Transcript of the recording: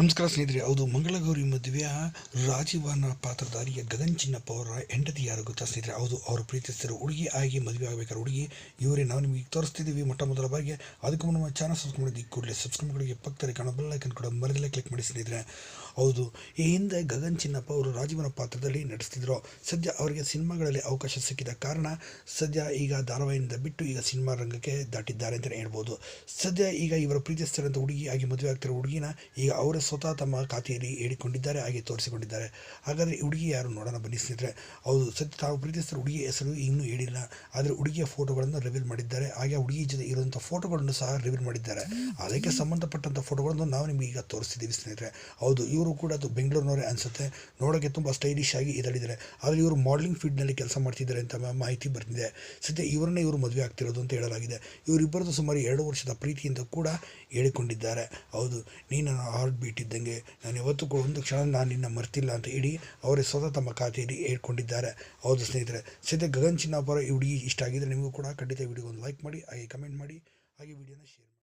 ನಮಸ್ಕಾರ ಸ್ನೇಹಿತರೆ, ಹೌದು, ಮಂಗಳಗೌರಿ ಮದುವೆಯ ರಾಜೀವನ ಪಾತ್ರಧಾರಿಯ ಗಗನ್ ಚಿನ್ನಪ್ಪ ಅವರ ಹೆಂಡತಿ ಯಾರು ಗೊತ್ತಾ ಸ್ನೇಹಿತರೆ? ಹೌದು, ಅವರು ಪ್ರೀತಿಸ್ತಿರೋ ಹುಡುಗಿ ಆಗಿ ಮದುವೆ ಆಗಬೇಕಾದ್ರೆ ಹುಡುಗಿ, ಇವರೇ ನಾವು ನಿಮಗೆ ತೋರಿಸ್ತಿದ್ದೀವಿ ಮೊಟ್ಟ ಮೊದಲ ಬಾರಿಗೆ. ಅದಕ್ಕೂ ನಮ್ಮ ಚಾನಲ್ ಸಬ್ಸ್ಕ್ರೈಬ್ ಮಾಡಿದ್ದು ಈ ಕೂಡಲೇ ಸಬ್ಸ್ಕ್ರೈಬ್ಗಳಿಗೆ ಪಕ್ಕದಲ್ಲಿ ಕಾಣೋ ಬೆಲ್ ಐಕನ್ ಕೂಡ ಮರದಲ್ಲೇ ಕ್ಲಿಕ್ ಮಾಡಿ ಸ್ನೇಹಿತರೆ. ಹೌದು, ಈ ಹಿಂದೆ ಗಗನ್ ಚಿನ್ನಪ್ಪ ಅವರು ರಾಜೀವನ ಪಾತ್ರದಲ್ಲಿ ನಟಿಸ್ತಿದ್ರು. ಸದ್ಯ ಅವರಿಗೆ ಸಿನಿಮಾಗಳಲ್ಲಿ ಅವಕಾಶ ಸಿಕ್ಕಿದ ಕಾರಣ ಸದ್ಯ ಈಗ ಧಾರಾವಾಹಿಯಿಂದ ಬಿಟ್ಟು ಈಗ ಸಿನಿಮಾ ರಂಗಕ್ಕೆ ದಾಟಿದ್ದಾರೆ ಅಂತಲೇ ಹೇಳ್ಬೋದು. ಸದ್ಯ ಈಗ ಇವರ ಪ್ರೀತಿಸ್ತಿರೋಂಥ ಹುಡುಗಿ ಆಗಿ ಮದುವೆ ಆಗ್ತಿರೋ ಹುಡುಗಿನ ಈಗ ಅವರೇ ಸ್ವತಃ ತಮ್ಮ ಖಾತೆಯಲ್ಲಿ ಹೇಳಿಕೊಂಡಿದ್ದಾರೆ, ಹಾಗೆ ತೋರಿಸಿಕೊಂಡಿದ್ದಾರೆ. ಹಾಗಾದರೆ ಹುಡುಗಿ ಯಾರು ನೋಡೋಣ ಬನ್ನಿ ಹೌದು, ಸತ್ಯ, ತಾವು ಪ್ರೀತಿಸಿದ್ರೆ ಹುಡುಗಿಯ ಹೆಸರು ಇನ್ನೂ ಹೇಳಿಲ್ಲ. ಆದರೆ ಹುಡುಗಿಯ ಫೋಟೋಗಳನ್ನು ರಿವೀಲ್ ಮಾಡಿದ್ದಾರೆ. ಹಾಗೆ ಹುಡುಗಿ ಜೊತೆ ಇರುವಂಥ ಫೋಟೋಗಳನ್ನು ಸಹ ರಿವೀಲ್ ಮಾಡಿದ್ದಾರೆ. ಅದಕ್ಕೆ ಸಂಬಂಧಪಟ್ಟಂಥ ಫೋಟೋಗಳನ್ನು ನಾವು ನಿಮಗೆ ಈಗ ತೋರಿಸ್ತಿದ್ದೀವಿ ಸ್ನೇಹಿತರೆ. ಹೌದು, ಇವರು ಕೂಡ ಅದು ಬೆಂಗಳೂರಿನವರೇ ಅನಿಸುತ್ತೆ. ನೋಡೋಕ್ಕೆ ತುಂಬ ಸ್ಟೈಲಿಶ್ ಆಗಿ ಇದಳಿದ್ದಾರೆ ಆದರೆ ಇವರು ಮಾಡಲಿಂಗ್ ಫೀಲ್ಡ್ನಲ್ಲಿ ಕೆಲಸ ಮಾಡ್ತಿದ್ದಾರೆ ಅಂತ ಮಾಹಿತಿ ಬರ್ತಿದೆ ಸದ್ಯ ಇವರನ್ನೇ ಇವರು ಮದುವೆ ಆಗ್ತಿರೋದು ಅಂತ ಹೇಳಲಾಗಿದೆ. ಇವರಿಬ್ಬರದ್ದು ಸುಮಾರು ಎರಡು ವರ್ಷದ ಪ್ರೀತಿಯಿಂದ ಕೂಡ ಹೇಳಿಕೊಂಡಿದ್ದಾರೆ. ಹೌದು, ನೀನು ಹಾರ್ಟ್ ಬೀಟ್ ಇದ್ದಂಗೆ ನಾನು ಯಾವತ್ತೂ ಕೂಡ ಒಂದು ಕ್ಷಣ ನಾನು ನಿನ್ನ ಮರ್ತಿಲ್ಲ ಅಂತ ಹೇಳಿ ಅವರೇ ಸ್ವತಃ ತಮ್ಮ ಖಾತೆಯಲ್ಲಿ ಹೇಳ್ಕೊಂಡಿದ್ದಾರೆ. ಹೌದು ಸ್ನೇಹಿತರೆ, ಸದ್ಯ ಗಗನ್ ಚಿನ್ನಾಪುರ ಈ ಹುಡುಗಿ ಇಷ್ಟ ಆಗಿದ್ರೆ ನಿಮಗೂ ಕೂಡ ಖಂಡಿತ ವಿಡಿಯೋ ಒಂದು ಲೈಕ್ ಮಾಡಿ, ಹಾಗೆ ಕಮೆಂಟ್ ಮಾಡಿ, ಹಾಗೆ ವಿಡಿಯೋನ ಶೇರ್